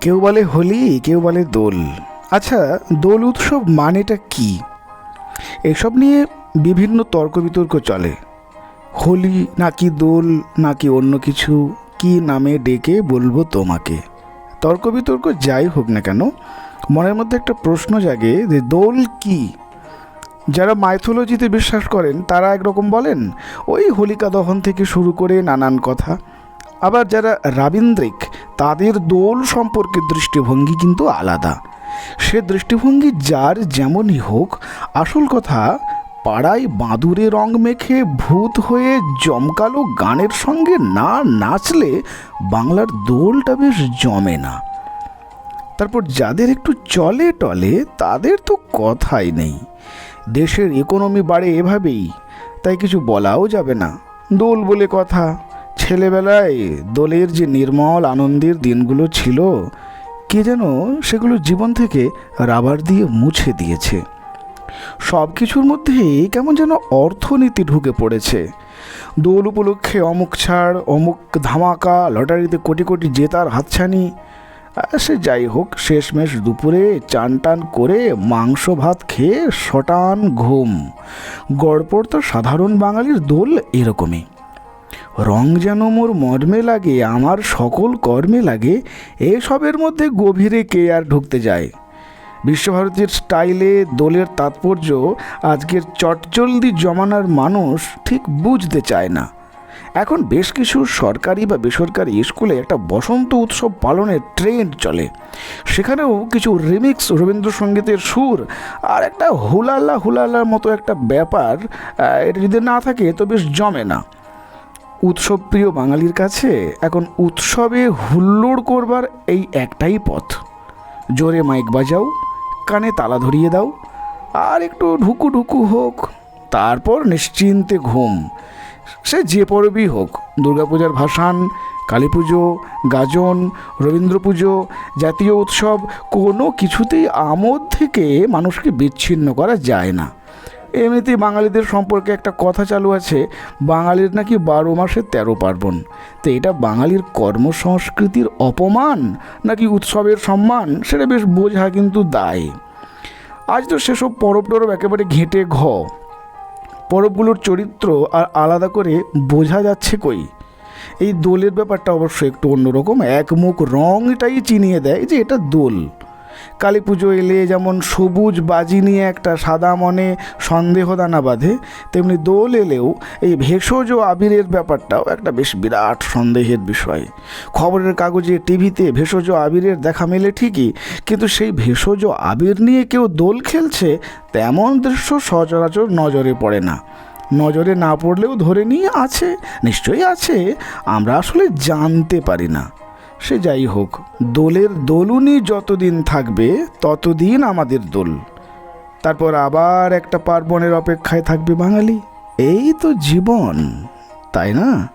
কেউ বলে হোলি, কেউ বলে দোল। আচ্ছা দোল উৎসব মানেটা কি? এসব নিয়ে বিভিন্ন তর্ক বিতর্ক চলে। হোলি নাকি দোল, নাকি অন্য কিছু? কি নামে ডেকে বলব তোমাকে? তর্ক বিতর্ক যাই হোক না কেন, মনের মধ্যে একটা প্রশ্ন জাগে যে দোল কি? যারা মাইথোলজিতে বিশ্বাস করেন, তারা একরকম বলেন, ওই হোলিকা দহন থেকে শুরু করে নানান কথা। আবার যারা রাবীন্দ্রিক তাদের দোল সম্পর্কে দৃষ্টিভঙ্গি কিন্তু আলাদা। সে দৃষ্টিভঙ্গি যার যেমনই হোক, আসল কথা, পাড়ায় বাঁদুরে রং মেখে ভূত হয়ে জমকালো গানের সঙ্গে না নাচলে বাংলার দোলটা বেশ জমে না। তারপর যাদের একটু চলে টলে, তাদের তো কথাই নেই। দেশের ইকোনমি বাড়ে এভাবেই, তাই কিছু বলাও যাবে না। দোল বলে কথা। ছেলেবেলায় দোলের যে নির্মল, আনন্দের দিনগুলো ছিল, কে যেন সেগুলো জীবন থেকে রাবার দিয়ে মুছে দিয়েছে। সব কিছুর মধ্যেই কেমন যেন অর্থনীতি ঢুকে পড়েছে। দোল উপলক্ষে অমুক ছাড়, অমুক ধামাকা, লটারিতে কোটি কোটি জেতার হাতছানি। সে যাই হোক, শেষমেশ দুপুরে চান টান করে মাংস ভাত খেয়ে শটান ঘুম। গড়পড় তো সাধারণ বাঙালির দোল এরকমই। রং যেন মোর মর্মে লাগে, আমার সকল কর্মে লাগে, এসবের মধ্যে গভীরে কে আর ঢুকতে যায়? বিশ্বভারতীর স্টাইলে দোলের তাৎপর্য, আজকের চটজলদি জমানার মানুষ ঠিক বুঝতে চায় না। এখন বেশ কিছু সরকারি বা বেসরকারি স্কুলে একটা বসন্ত উৎসব পালনের ট্রেন্ড চলে। সেখানেও কিছু রিমিক্স রবীন্দ্রসঙ্গীতের সুর আর একটা হুলাল্লা হুলাল্লার মতো একটা ব্যাপার এটা যদি না থাকে তো বেশ জমে না। উৎসব প্রিয় বাঙালির কাছে, এখন উৎসবে হুল্লোড় করবার এই একটাই পথ। জোরে মাইক বাজাও, কানে তালা ধরিয়ে দাও, আর একটু ঢুকু ঢুকু হোক, তারপর নিশ্চিন্তে ঘুম। সে যে পরবই হোক, দুর্গাপূজার ভাসান কালী পুজো গাজন রবীন্দ্র পুজো জাতীয় উৎসব, কোনো কিছুতেই আমোদ থেকে মানুষকে বিচ্ছিন্ন করা যায় না। এমনিতেই বাঙালিদের সম্পর্কে একটা কথা চালু আছে, বাঙালির নাকি বারো মাসে তেরো পার্বণ। তো এটা বাঙালির কর্মসংস্কৃতির অপমান নাকি উৎসবের সম্মান, সেটা বেশ বোঝা কিন্তু দায়। আজ তো সেসব পরব টরব একেবারে ঘেঁটে ঘ। পরবগুলোর চরিত্র আর আলাদা করে বোঝা যাচ্ছে কই? এই দোলের ব্যাপারটা অবশ্য একটু অন্যরকম। একমুখ রংটাই চিনিয়ে দেয় যে এটা দোল। কালী পুজো এলে যেমন সবুজ বাজি নিয়ে একটা সাদা মনে সন্দেহ দানা বাঁধে, তেমনি দোল এলেও এই ভেষজ আবিরের ব্যাপারটাও একটা বেশ বিরাট সন্দেহের বিষয়। খবরের কাগজে টিভিতে ভেষজ আবিরের দেখা মেলে ঠিকই, কিন্তু সেই ভেষজ আবির নিয়ে কেউ দোল খেলছে তেমন দৃশ্য সচরাচর নজরে পড়ে না। নজরে না পড়লেও ধরে নিয়ে আছে, নিশ্চয়ই আছে, আমরা আসলে জানতে পারি না। সে যাই হোক, দোলের দোলুনি যতদিন থাকবে, ততদিন আমাদের দোল। তারপর আবার একটা পার্বণের অপেক্ষায় থাকবে বাঙালি। এই তো জীবন, তাই না?